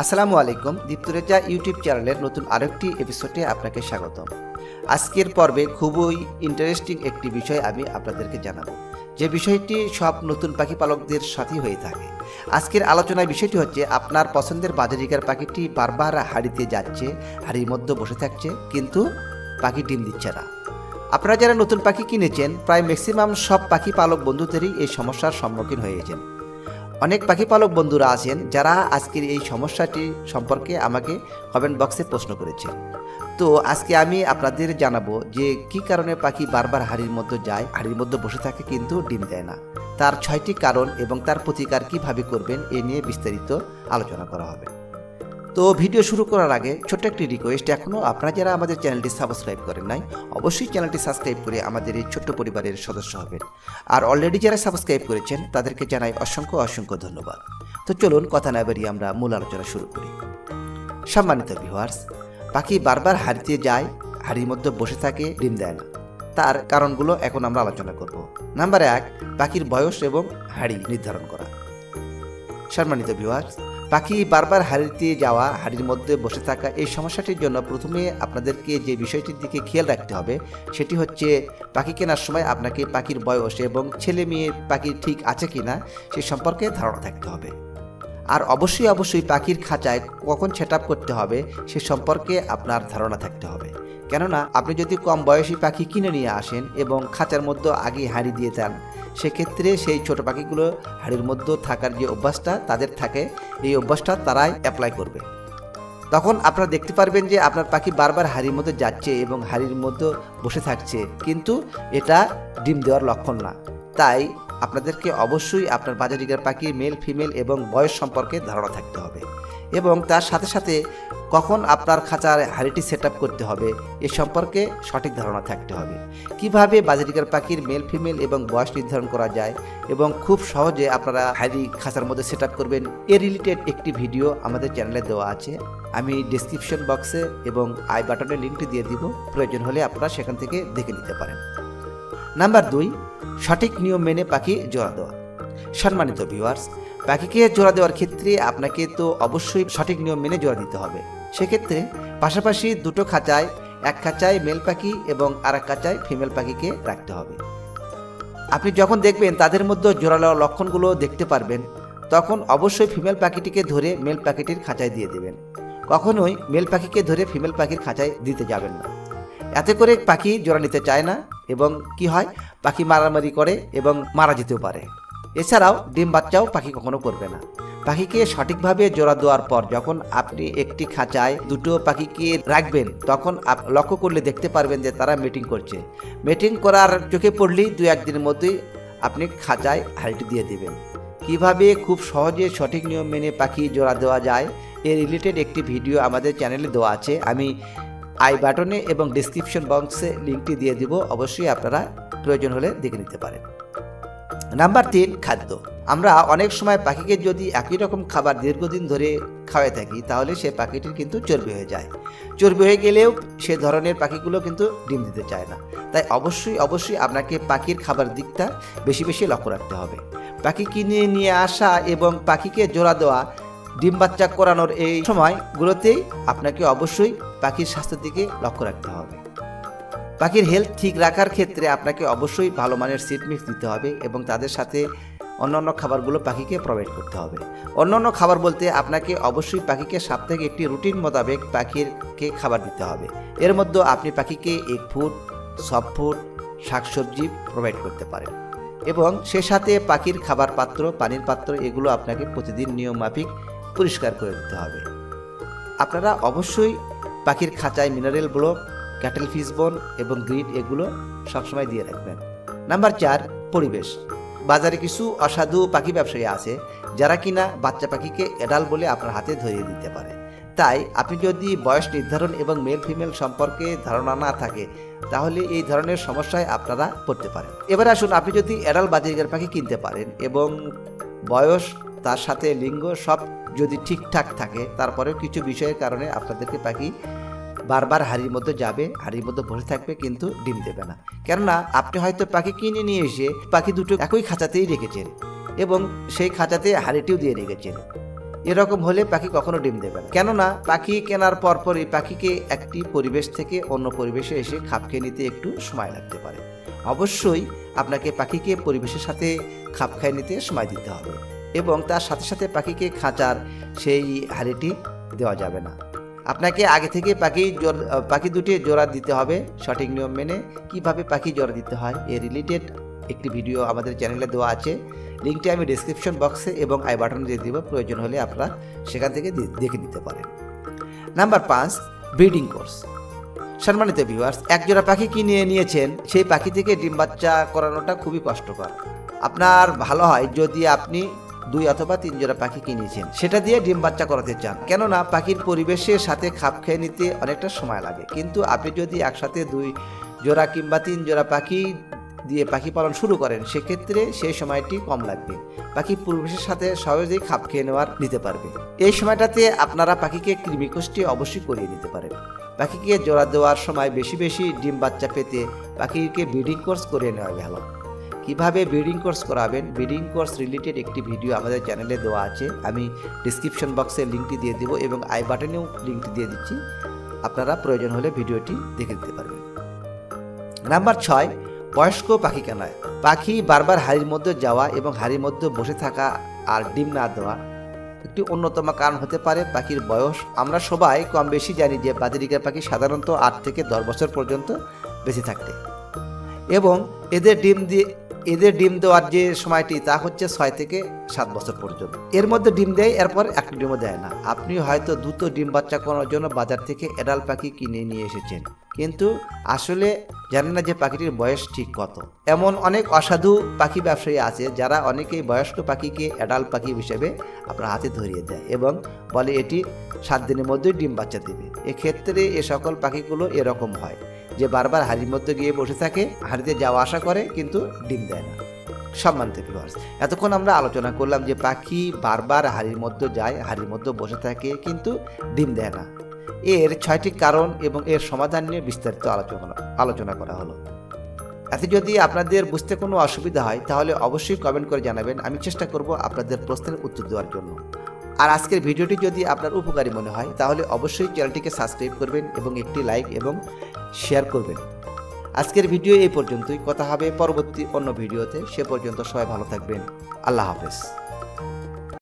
আসসালামু আলাইকুম, দীপ্তরেজা ইউটিউব চ্যানেলের নতুন আরেকটি এপিসোডে আপনাকে স্বাগত আজকের পর্বে খুবই ইন্টারেস্টিং একটি বিষয় আমি আপনাদেরকে জানাব। যে বিষয়টি সব নতুন পাখি পালকদের সাথেই হয়ে থাকে। আজকের আলোচনার বিষয়টি হচ্ছে, আপনার পছন্দের বাজারিকার পাখিটি বারবার হাড়িতে যাচ্ছে, হাড়ির মধ্যে বসে থাকছে, কিন্তু পাখি ডিম দিচ্ছে না। আপনারা যারা নতুন পাখি কিনেছেন, প্রায় ম্যাক্সিমাম সব পাখি পালক বন্ধুদেরই এই সমস্যার সম্মুখীন হয়েছেন। অনেক পাখি পালক বন্ধুরা আছেন যারা আজকের এই সমস্যাটি সম্পর্কে আমাকে কমেন্ট বক্সে প্রশ্ন করেছেন। তো আজকে আমি আপনাদের জানাব যে কি কারণে পাখি বারবার হাড়ির মধ্যে যায়, হাড়ির মধ্যে বসে থাকে কিন্তু ডিম দেয় না। তার ছয়টি কারণ এবং তার প্রতিকার কীভাবে করবেন এ নিয়ে বিস্তারিত আলোচনা করা হবে। তো ভিডিও শুরু করার আগে ছোট্ট একটি রিকোয়েস্ট এখনও আপনারা যারা আমাদের চ্যানেলটি সাবস্ক্রাইব করেন নাই, অবশ্যই চ্যানেলটি সাবস্ক্রাইব করে আমাদের এই ছোট্ট পরিবারের সদস্য হবেন। আর অলরেডি যারা সাবস্ক্রাইব করেছেন, তাদেরকে জানাই অসংখ্য অসংখ্য ধন্যবাদ। তো চলুন কথা না বেরিয়ে আমরা মূল আলোচনা শুরু করি। সম্মানিত ভিউয়ার্স পাখি বারবার হারিতে যায়, হাড়ির মধ্যে বসে থাকে, ডিম দেয় না। তার কারণগুলো এখন আমরা আলোচনা করব। নাম্বার এক, পাখির বয়স এবং হাড়ি নির্ধারণ করা। সম্মানিত ভিউয়ার্স পাখি বারবার হাড়িতে যাওয়া, হাড়ির মধ্যে বসে থাকা এই সমস্যাটির জন্য প্রথমে আপনাদেরকে যে বিষয়টির দিকে খেয়াল রাখতে হবে, সেটি হচ্ছে পাখি কেনার সময় আপনাকে পাখির বয়স এবং ছেলে মেয়ে পাখি ঠিক আছে কিনা, সে সম্পর্কে ধারণা থাকতে হবে। আর অবশ্যই অবশ্যই পাখির খাঁচায় কখন সেট করতে হবে, সে সম্পর্কে আপনার ধারণা থাকতে হবে। কেননা, আপনি যদি কম বয়সী পাখি কিনে নিয়ে আসেন এবং খাঁচার মধ্যে আগে হাঁড়ি দিয়ে দেন সেক্ষেত্রে সেই ছোট পাখিগুলো হাড়ির মধ্যে থাকার যে অভ্যাসটা তাদের থাকে, এই অভ্যাসটা তারাই অ্যাপ্লাই করবে। তখন আপনারা দেখতে পারবেন যে আপনার পাখি বারবার হাড়ির মধ্যে যাচ্ছে এবং হাড়ির মধ্যে বসে থাকছে। কিন্তু এটা ডিম দেওয়ার লক্ষণ না। তাই আপনাদেরকে অবশ্যই আপনার বাজারিকার পাখি মেল ফিমেল এবং বয়স সম্পর্কে ধারণা থাকতে হবে। এবং তার সাথে সাথে কখন আপনার খাঁচার হাড়িটি সেট করতে হবে এ সম্পর্কে সঠিক ধারণা থাকতে হবে। কীভাবে বাজারিকার পাখির মেল ফিমেল এবং বয়স নির্ধারণ করা যায় এবং খুব সহজে আপনারা হাড়ি খাঁচার মধ্যে সেট করবেন এ রিলেটেড একটি ভিডিও আমাদের চ্যানেলে দেওয়া আছে। আমি ডিসক্রিপশন বক্সে এবং আই বাটনে লিঙ্কটি দিয়ে দিব। প্রয়োজন হলে আপনারা সেখান থেকে দেখে নিতে পারেন। নাম্বার দুই, সঠিক নিয়ম মেনে পাখি জোড়া দেওয়া। সম্মানিত ভিউয়ার্স পাখিকে জোড়া দেওয়ার ক্ষেত্রে আপনাকে তো অবশ্যই সঠিক নিয়ম মেনে জোড়া দিতে হবে। সেক্ষেত্রে পাশাপাশি দুটো খাঁচায়, এক খাঁচায় মেল পাখি এবং আর এক খাঁচায় ফিমেল পাখিকে রাখতে হবে। আপনি যখন দেখবেন তাদের মধ্যে জোড়ালো লক্ষণগুলো দেখতে পারবেন, তখন অবশ্যই ফিমেল পাখিটিকে ধরে মেল পাখিটির খাঁচায় দিয়ে দেবেন। কখনোই মেল পাখিকে ধরে ফিমেল পাখির খাঁচায় দিতে যাবেন না। এতে করে পাখি জোড়া নিতে চায় না এবং কি হয়? পাখি মারামারি করে এবং মারা যেতেও পারে। এছাড়াও ডিম বাচ্চাও পাখি কখনো করবে না। পাখিকে সঠিকভাবে জোড়া দেওয়ার পর যখন আপনি একটি খাঁচায় দুটো পাখিকে রাখবেন, তখন লক্ষ্য করলে দেখতে পারবেন যে তারা মিটিং করছে। মিটিং করার চোখে পড়লেই দু একদিনের মধ্যেই আপনি খাঁচায় হাড়িটি দিয়ে দেবেন। কীভাবে খুব সহজে সঠিক নিয়ম মেনে পাখি জোড়া দেওয়া যায়, এর রিলেটেড একটি ভিডিও আমাদের চ্যানেলে দেওয়া আছে। আমি আই বাটনে এবং ডিসক্রিপশন বক্সে লিঙ্কটি দিয়ে দিব, অবশ্যই আপনারা প্রয়োজন হলে দেখে নিতে পারেন। নাম্বার তিন, খাদ্য। আমরা অনেক সময় পাখিকে যদি একই রকম খাবার দীর্ঘদিন ধরে খাওয়াই থাকি, তাহলে সে পাখিটির কিন্তু চর্বি হয়ে যায়। চর্বি হয়ে গেলেও সে ধরনের পাখিগুলো কিন্তু ডিম দিতে চায় না। তাই অবশ্যই অবশ্যই আপনাকে পাখির খাবার দিকটা বেশি বেশি লক্ষ্য রাখতে হবে। পাখি কিনে নিয়ে আসা এবং পাখিকে জোড়া দেওয়া, ডিম বাচ্চা করানোর এই সময়গুলোতেই আপনাকে অবশ্যই পাখির স্বাস্থ্যের দিকে লক্ষ্য রাখতে হবে। পাখির হেলথ ঠিক রাখার ক্ষেত্রে আপনাকে অবশ্যই ভালো মানের সিড মিক্স দিতে হবে এবং তাদের সাথে অন্যান্য খাবারগুলো পাখিকে প্রোভাইড করতে হবে। অন্যান্য খাবার বলতে আপনাকে অবশ্যই পাখিকে সাপ্তাহিক একটি রুটিন মোতাবেক পাখিরকে খাবার দিতে হবে। এর মধ্যে আপনি পাখিকে এক ফুড সফট ফুড শাকসবজি প্রোভাইড করতে পারেন। এবং সে সাথে পাখির খাবার পাত্র, পানির পাত্র এগুলো আপনাকে প্রতিদিন নিয়ম মাফিক পরিষ্কার করে দিতে হবে। আপনারা অবশ্যই পাখির খাঁচায় মিনারেল ব্লক ক্যাটেল ফিস বোন এবং গ্রিড এগুলো সবসময় দিয়ে রাখবেন। নাম্বার চার, পরিবেশ। বাজারে কিছু অসাধু পাখি ব্যবসায়ী আছে যারা কিনা বাচ্চা পাখিকে এডাল বলে আপনার হাতে ধরিয়ে দিতে পারে। তাই আপনি যদি বয়স নির্ধারণ এবং মেল ফিমেল সম্পর্কে ধারণা না থাকে, তাহলে এই ধরনের সমস্যায় আপনারা পড়তে পারেন। এবার আসুন, আপনি যদি এডাল বাজিরগার পাখি কিনতে পারেন এবং বয়স, তার সাথে লিঙ্গ সব যদি ঠিকঠাক থাকে, তারপরেও কিছু বিষয়ের কারণে আপনাদেরকে পাখি বারবার হাড়ির মধ্যে যাবে, হাড়ির মধ্যে বসে থাকবে কিন্তু ডিম দেবে না। কেননা আপনি হয়তো পাখি কিনে নিয়ে এসে পাখি দুটো একই খাঁচাতেই রেখেছেন এবং সেই খাঁচাতে হাড়িটিও দিয়ে রেখেছেন। এরকম হলে পাখি কখনো ডিম দেবে না। কেননা পাখি কেনার পরপরই পাখিকে একটি পরিবেশ থেকে অন্য পরিবেশে এসে খাপ খেয়ে নিতে একটু সময় লাগতে পারে। অবশ্যই আপনাকে পাখিকে পরিবেশের সাথে খাপ খাইয়ে নিতে সময় দিতে হবে এবং তার সাথে সাথে পাখিকে খাঁচার সেই হাড়িটি দেওয়া যাবে না। আপনাকে আগে থেকে পাখি জোর- পাখি দুটি জোড়া দিতে হবে। সঠিক নিয়ম মেনে কীভাবে পাখি জোড়া দিতে হয় এ রিলেটেড একটি ভিডিও আমাদের চ্যানেলে দেওয়া আছে। লিঙ্কটি আমি ডিসক্রিপশন বক্সে এবং আই বাটনে দিয়ে দিব, প্রয়োজন হলে আপনারা সেখান থেকে দেখে নিতে পারেন। নাম্বার পাঁচ ব্রিডিং কোর্স সম্মানিত ভিউয়ার্স এক জোড়া পাখি কিনে নিয়েছেন? সেই পাখি থেকে ডিম বাচ্চা করানোটা খুবই কষ্টকর। আপনার ভালো হয় যদি আপনি দুই অথবা তিন জোড়া পাখি কিনেছেন। সেটা দিয়ে ডিম বাচ্চা করাতে চান। কেননা পাখির পরিবেশের সাথে খাপ খেয়ে নিতে অনেকটা সময় লাগে। কিন্তু আপনি যদি একসাথে দুই জোড়া কিংবা তিন জোড়া পাখি দিয়ে পাখি পালন শুরু করেন, সেক্ষেত্রে সেই সময়টি কম লাগবে। পাখি পরিবেশের সাথে সহজেই খাপ খেয়ে নেওয়ার নিতে পারবে। এই সময়টাতে আপনারা পাখিকে কৃমিকোষ্ঠী অবশ্যই করিয়ে নিতে পারেন। পাখিকে জোড়া দেওয়ার সময় বেশি বেশি ডিম বাচ্চা পেতে পাখিকে ব্রিডিং কোর্স করে নেওয়া ভালো কীভাবে ব্রিডিং কোর্স করাবেন। ব্রিডিং কোর্স রিলেটেড একটি ভিডিও আমাদের চ্যানেলে দেওয়া আছে। আমি ডিসক্রিপশন বক্সে লিঙ্কটি দিয়ে দেবো এবং আই বাটনেও লিঙ্কটি দিয়ে দিচ্ছি। আপনারা প্রয়োজন হলে ভিডিওটি দেখে দিতে পারবেন। নাম্বার ছয়, বয়স্ক পাখি কেনায়। পাখি বারবার হাড়ির মধ্যে যাওয়া এবং হাড়ির মধ্যে বসে থাকা আর ডিম না দেওয়া একটি অন্যতম কারণ হতে পারে পাখির বয়স। আমরা সবাই কম বেশি জানি যে বাজিরিকার পাখি সাধারণত আট থেকে দশ বছর পর্যন্ত বেঁচে থাকতে। এবং এদের ডিম দিয়ে এদের ডিম দেওয়ার যে সময়টি, তা হচ্ছে ছয় থেকে সাত বছর পর্যন্ত। এর মধ্যে ডিম দেয়, এরপর একটা ডিমও দেয় না। আপনি হয়তো দ্রুত ডিম বাচ্চা করার জন্য বাজার থেকে এডাল পাখি কিনে নিয়ে এসেছেন। কিন্তু আসলে জানেন না যে পাখিটির বয়স ঠিক কত। এমন অনেক অসাধু পাখি ব্যবসায়ী আছে, যারা অনেকেই বয়স্ক পাখিকে এডাল পাখি হিসেবে আপনার হাতে ধরিয়ে দেয় এবং বলে এটি সাত দিনের মধ্যেই ডিম বাচ্চা দেবে। এক্ষেত্রে এ সকল পাখিগুলো এরকম হয়। যে বারবার হাড়ির মধ্যে গিয়ে বসে থাকে, হাড়িতে যাওয়া আসা করে, কিন্তু ডিম দেয় না। সম্মানিত ভিউয়ার্স এতক্ষণ আমরা আলোচনা করলাম যে পাখি বারবার হাড়ির মধ্যে যায়, হাড়ির মধ্যে বসে থাকে, কিন্তু ডিম দেয় না। এর ছয়টি কারণ এবং এর সমাধান নিয়ে বিস্তারিত আলোচনা আলোচনা করা হলো। এতে যদি আপনাদের বুঝতে কোনো অসুবিধা হয়, তাহলে অবশ্যই কমেন্ট করে জানাবেন। আমি চেষ্টা করব আপনাদের প্রশ্নের উত্তর দেওয়ার জন্য। আর আজকের ভিডিওটি যদি আপনার উপকারী মনে হয়, তাহলে অবশ্যই চ্যানেলটিকে সাবস্ক্রাইব করবেন এবং একটি লাইক এবং শেয়ার করবেন। আজকের ভিডিও এই পর্যন্তই। কথা হবে পরবর্তী অন্য ভিডিওতে। সে পর্যন্ত সবাই ভালো থাকবেন। আল্লাহ হাফেজ।